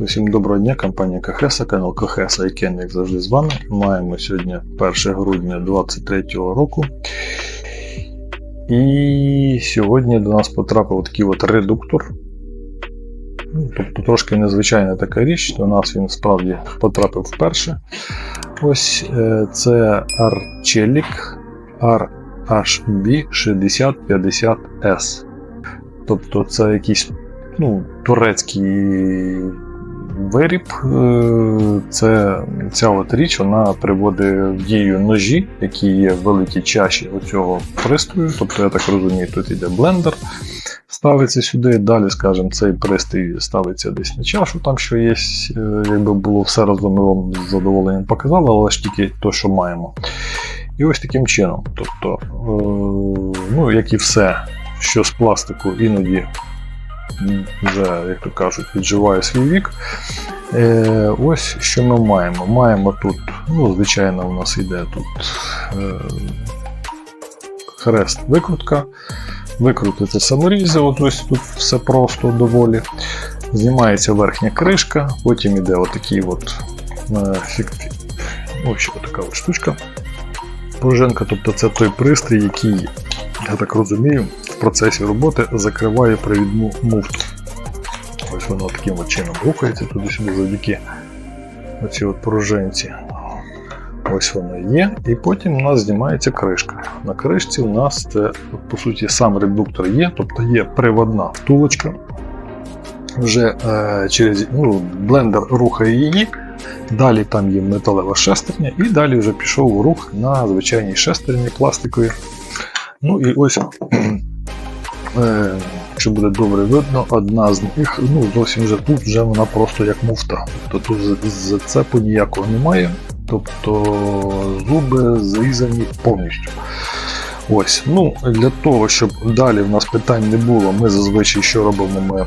Усім доброго дня, компанія Кахеса, канал Кахеса і Кен, як завжди з вами. Маємо сьогодні 1 грудня 2023 року. І сьогодні до нас потрапив такий от редуктор. Тобто трошки незвичайна така річ, до нас він справді потрапив вперше. Ось е, це Archelic RHB6050S. Тобто це якийсь ну, турецький виріб. Е, Це ця от річ вона приводить в дію ножі, які є в великій чаші оцього пристрою. Тобто, я так розумію, тут йде блендер, ставиться сюди. Далі, скажімо, цей пристрій ставиться десь на чашу, там що є, е, якби було все разом, ми вам з задоволенням показали, але ж тільки то, що маємо. І ось таким чином. Тобто, е, ну, як і все, що з пластику іноді вже, як то кажуть, відживає свій вік. Е, Ось що ми маємо. Маємо тут, ну, звичайно, у нас йде тут е, хрест викрутка. Викрутити саморізи, от ось тут все просто доволі. Знімається верхня кришка, потім йде отакий от, е. Ось така от штучка. Пружинка, тобто це той пристрій, який, я так розумію, в процесі роботи закриває привідну муфту. Ось воно таким от чином рухається туди-сюди завдяки оцій от пружинці. Ось воно є. І потім у нас знімається кришка. На кришці у нас це, по суті, сам редуктор є, тобто є приводна втулочка. Вже е, через ну, блендер рухає її. Далі там є металева шестерня, і далі вже пішов рух на звичайній шестерні пластикові. Ну і ось, е, якщо буде добре видно, одна з них ну, зовсім вже тут вже вона просто як муфта. Тобто тут зацепу ніякого немає. Тобто зуби зрізані повністю. Ось, ну Для того, щоб далі в нас питань не було, ми зазвичай що робимо? Ми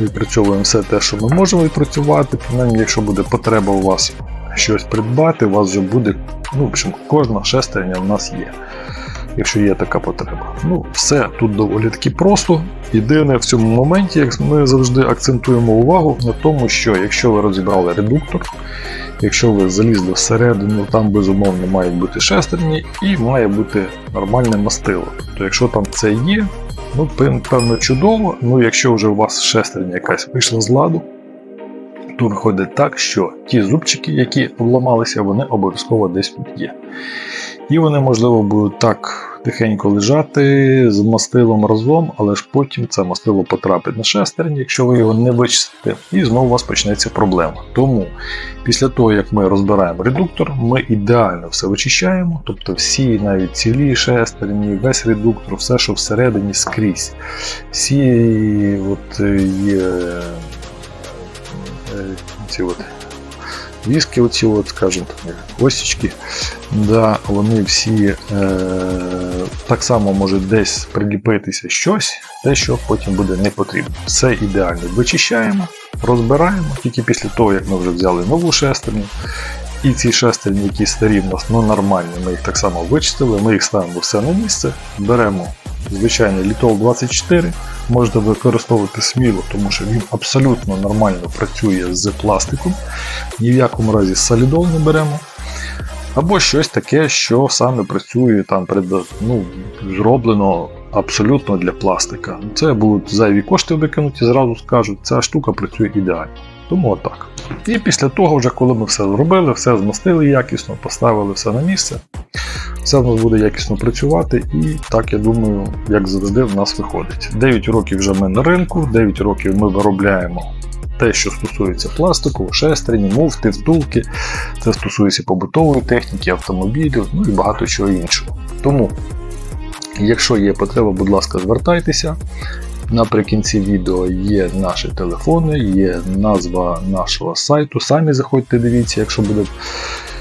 відпрацьовуємо все те, що ми можемо відпрацювати. Принаймні, якщо буде потреба у вас щось придбати, у вас вже буде, ну, в общем, кожна шестерня в нас є. Якщо є така потреба. Ну, все тут доволі таки просто. Єдине в цьому моменті, як ми завжди акцентуємо увагу на тому, що якщо ви розібрали редуктор, якщо ви залізли всередину, там безумовно мають бути шестерні і має бути нормальне мастило. Тобто, якщо там це є, ну певно чудово. Ну якщо вже у вас шестерня якась вийшла з ладу, то виходить так, що ті зубчики, які обламалися, вони обов'язково десь тут є. І вони, можливо, будуть так тихенько лежати з мастилом разом, але ж потім це мастило потрапить на шестерні, якщо ви його не вичистите, і знову у вас почнеться проблема. Тому після того, як ми розбираємо редуктор, ми ідеально все вичищаємо, тобто всі навіть цілі шестерні, весь редуктор, все, що всередині скрізь. Всі от є ці от віски, оці от, скажімо так, да, вони всі е, так само можуть десь приліпитися щось, те, що потім буде не потрібно. Все ідеально вичищаємо, розбираємо, тільки після того, як ми вже взяли нову шестерню. І ці шестерні, які старі в нас ну, нормальні, ми їх так само вичистили, ми їх ставимо все на місце, беремо звичайний літол 24 можна використовувати сміло, тому що він абсолютно нормально працює з пластиком, ні в якому разі солідол не беремо. Або щось таке, що саме працює там ну, зроблено абсолютно для пластика. Це будуть зайві кошти викинуті, зразу скажуть, ця штука працює ідеально. Тому отак. І після того, вже коли ми все зробили, все змастили якісно, поставили все на місце, все в нас буде якісно працювати, і так я думаю, як завжди, в нас виходить. 9 років вже ми на ринку, 9 років ми виробляємо те, що стосується пластику, шестерні, муфти, втулки. Це стосується побутової техніки, автомобілів, ну і багато чого іншого. Тому, якщо є потреба, будь ласка, звертайтеся. Наприкінці відео є наші телефони, є назва нашого сайту. Самі заходьте, дивіться, якщо буде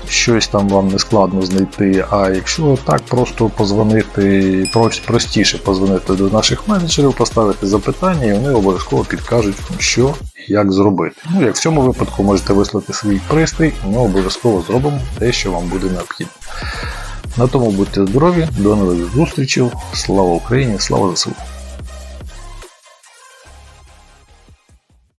щось там вам не складно знайти. А якщо так, просто позвонити, простіше позвонити до наших менеджерів, поставити запитання, і вони обов'язково підкажуть, що і як зробити. Ну, як в цьому випадку можете вислати свій пристрій, ми обов'язково зробимо те, що вам буде необхідно. На тому будьте здорові, до нових зустрічей, слава Україні, слава ЗСУ!